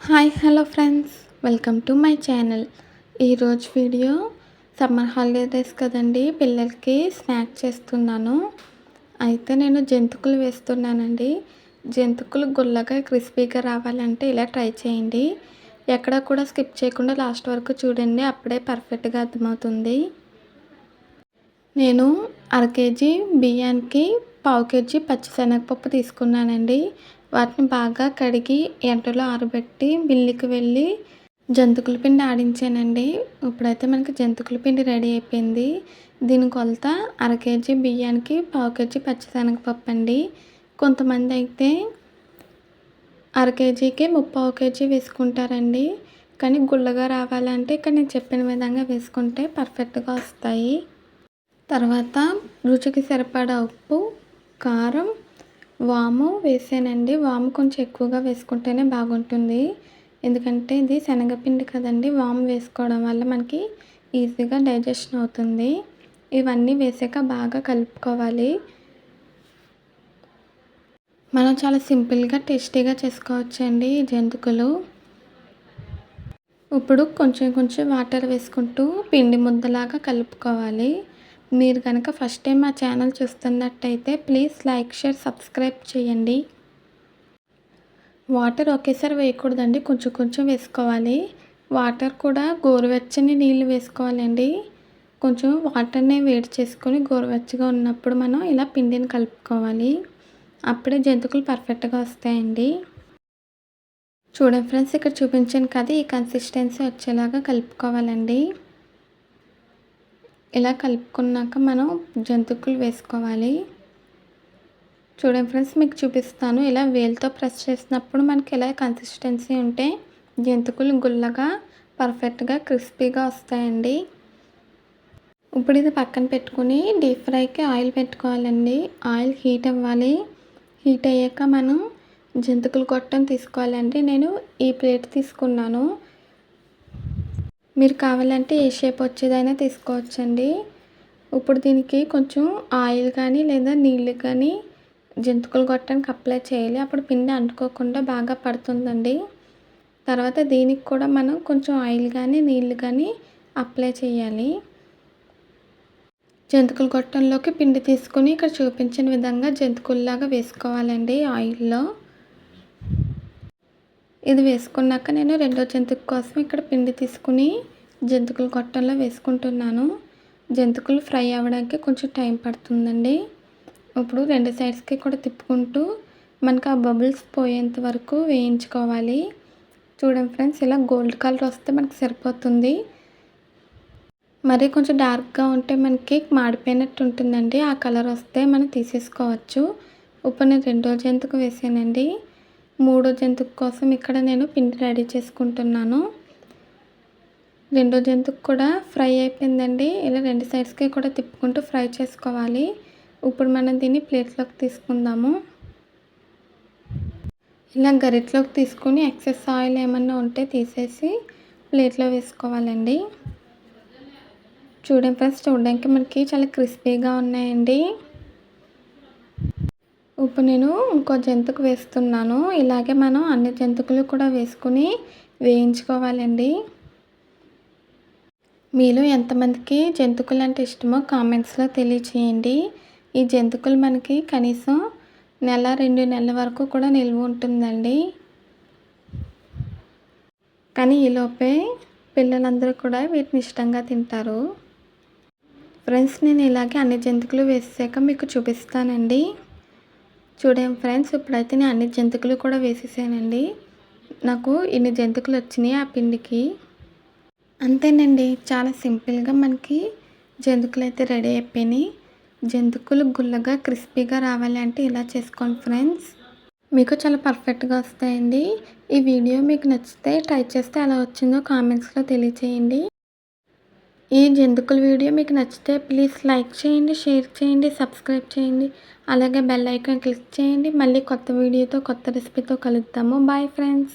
Hi hello friends. Welcome to my channel. ఈరోజు video summer holidays కదండి. పిల్లలకి snack చేస్తున్నాను. అయితే నేను జంతుకులు వేస్తున్నానండి. జంతుకులు గుల్లగా క్రిస్పీగా రావాలంటే ఇలా ట్రై చేయండి. ఎక్కడ కూడా స్కిప్ చేయకుండా లాస్ట్ వరకు చూడండి. అప్పుడే పర్ఫెక్ట్గా అర్థమవుతుంది. నేను అర కేజీ బియ్యానికి పావు కేజీ పచ్చిశనగపప్పు తీసుకున్నానండి. వాటిని బాగా కడిగి ఎండలో ఆరబెట్టి మిల్లుకి వెళ్ళి జంతుకుల పిండి ఆడించానండి. ఇప్పుడైతే మనకి జంతుకుల పిండి రెడీ అయిపోయింది. దీని కొలత అర కేజీ బియ్యానికి పావు కేజీ పచ్చిశనగపప్పు అండి. కొంతమంది అయితే అర కేజీకి ముప్పావు కేజీ వేసుకుంటారండి. కానీ గుళ్ళగా రావాలంటే ఇక్కడ నేను చెప్పిన విధంగా వేసుకుంటే పర్ఫెక్ట్గా వస్తాయి. తర్వాత రుచికి సరిపడా ఉప్పు కారం వాము వేసానండి. వాము కొంచెం ఎక్కువగా వేసుకుంటేనే బాగుంటుంది. ఎందుకంటే ఇది శనగపిండి కదండి. వాము వేసుకోవడం వల్ల మనకి ఈజీగా డైజెషన్ అవుతుంది. ఇవన్నీ వేసాక బాగా కలుపుకోవాలి. మనం చాలా సింపుల్గా టేస్టీగా చేసుకోవచ్చండి జంతికలు జంతుకులు. ఇప్పుడు కొంచెం కొంచెం వాటర్ వేసుకుంటూ పిండి ముద్దలాగా కలుపుకోవాలి. మీరు కనుక ఫస్ట్ టైం మా ఛానల్ చూస్తున్నట్టయితే ప్లీజ్ లైక్ షేర్ సబ్స్క్రైబ్ చేయండి. వాటర్ ఒకేసారి వేయకూడదండి. కొంచెం కొంచెం వేసుకోవాలి. వాటర్ కూడా గోరువెచ్చని నీళ్ళు వేసుకోవాలండి. కొంచెం వాటర్ని వేడి చేసుకొని గోరువెచ్చగా ఉన్నప్పుడు మనం ఇలా పిండిని కలుపుకోవాలి. అప్పుడే జంతుకులు పర్ఫెక్ట్గా వస్తాయండి. చూడండి ఫ్రెండ్స్ ఇక్కడ చూపించాను కదా ఈ కన్సిస్టెన్సీ వచ్చేలాగా కలుపుకోవాలండి. ఇలా కలుపుకున్నాక మనం జంతుకులు వేసుకోవాలి. చూడండి ఫ్రెండ్స్ మీకు చూపిస్తాను. ఇలా వేలుతో ప్రెస్ చేసినప్పుడు మనకి ఇలా కన్సిస్టెన్సీ ఉంటే జంతుకులు గుల్లగా పర్ఫెక్ట్గా క్రిస్పీగా వస్తాయండి. ఇప్పుడు ఇది పక్కన పెట్టుకుని డీప్ ఫ్రైకి ఆయిల్ పెట్టుకోవాలండి. ఆయిల్ హీట్ అవ్వాలి. హీట్ అయ్యాక మనం జంతుకులు కొట్టం తీసుకోవాలండి. నేను ఈ ప్లేట్ తీసుకున్నాను. మీరు కావాలంటే ఏ షేప్ వచ్చేదైనా తీసుకోవచ్చండి. ఇప్పుడు దీనికి కొంచెం ఆయిల్ కానీ లేదా నీళ్ళు కానీ జంతుకులు కొట్టడానికి అప్లై చేయాలి. అప్పుడు పిండి అంటుకోకుండా బాగా పడుతుందండి. తర్వాత దీనికి కూడా మనం కొంచెం ఆయిల్ కానీ నీళ్ళు కానీ అప్లై చేయాలి. జంతుకుల గొట్టంలోకి పిండి తీసుకుని ఇక్కడ చూపించిన విధంగా జంతుకుల్లాగా వేసుకోవాలండి ఆయిల్లో. ఇది వేసుకున్నాక నేను రెండో జంతుకు కోసం ఇక్కడ పిండి తీసుకుని జంతుకుల కొట్టంలో వేసుకుంటున్నాను. జంతుకులు ఫ్రై అవ్వడానికి కొంచెం టైం పడుతుందండి. ఇప్పుడు రెండు సైడ్స్కి కూడా తిప్పుకుంటూ మనకు ఆ బబుల్స్ పోయేంత వరకు వేయించుకోవాలి. చూడండి ఫ్రెండ్స్ ఇలా గోల్డ్ కలర్ వస్తే మనకి సరిపోతుంది. మరి కొంచెం డార్క్గా ఉంటే మనకి మాడిపోయినట్టు ఉంటుందండి. ఆ కలర్ వస్తే మనం తీసేసుకోవచ్చు. ఇప్పుడు నేను రెండో జంతుకు వేసానండి. మూడో జంతువు కోసం ఇక్కడ నేను పిండి రెడీ చేసుకుంటున్నాను. రెండో జంతువు కూడా ఫ్రై అయిపోయిందండి. ఇలా రెండు సైడ్స్కి కూడా తిప్పుకుంటూ ఫ్రై చేసుకోవాలి. ఇప్పుడు మనం దీన్ని ప్లేట్లోకి తీసుకుందాము. ఇలా గరిటలోకి తీసుకుని ఎక్సెస్ ఆయిల్ ఏమన్నా ఉంటే తీసేసి ప్లేట్లో వేసుకోవాలండి. చూడండి ఫ్రెండ్స్ చూడడానికి మనకి చాలా క్రిస్పీగా ఉన్నాయండి. ఇప్పుడు నేను ఇంకో జంతుకు వేస్తున్నాను. ఇలాగే మనం అన్ని జంతుకులు కూడా వేసుకుని వేయించుకోవాలండి. మీలో ఎంతమందికి జంతుకులు అంటే ఇష్టమో కామెంట్స్లో తెలియచేయండి. ఈ జంతుకులు మనకి కనీసం నెల రెండు నెలల వరకు కూడా నిల్వ ఉంటుందండి. కానీ ఈలోపే పిల్లలందరూ కూడా వీటిని ఇష్టంగా తింటారు. ఫ్రెండ్స్ నేను ఇలాగే అన్ని జంతుకులు వేసాక మీకు చూపిస్తానండి. చూడండి ఫ్రెండ్స్ ఇప్పుడైతే నేను అన్ని జంతుకులు కూడా వేసేసానండి. నాకు ఇన్ని జంతుకులు వచ్చినాయి ఆ పిండికి. అంతేనండి చాలా సింపుల్గా మనకి జంతుకులు అయితే రెడీ అయిపోయినాయి. జంతుకులు గుల్లగా క్రిస్పీగా రావాలి అంటే ఇలా చేసుకోండి ఫ్రెండ్స్. మీకు చాలా పర్ఫెక్ట్గా వస్తాయండి. ఈ వీడియో మీకు నచ్చితే ట్రై చేస్తే ఎలా వచ్చిందో కామెంట్స్లో తెలియచేయండి. ఈ జంతుకుల వీడియో మీకు నచ్చితే ప్లీజ్ లైక్ చేయండి షేర్ చేయండి సబ్స్క్రైబ్ చేయండి. అలాగే బెల్ ఐకాన్ క్లిక్ చేయండి. మళ్ళీ కొత్త వీడియోతో కొత్త రెసిపీతో కలుద్దాము. Bye friends.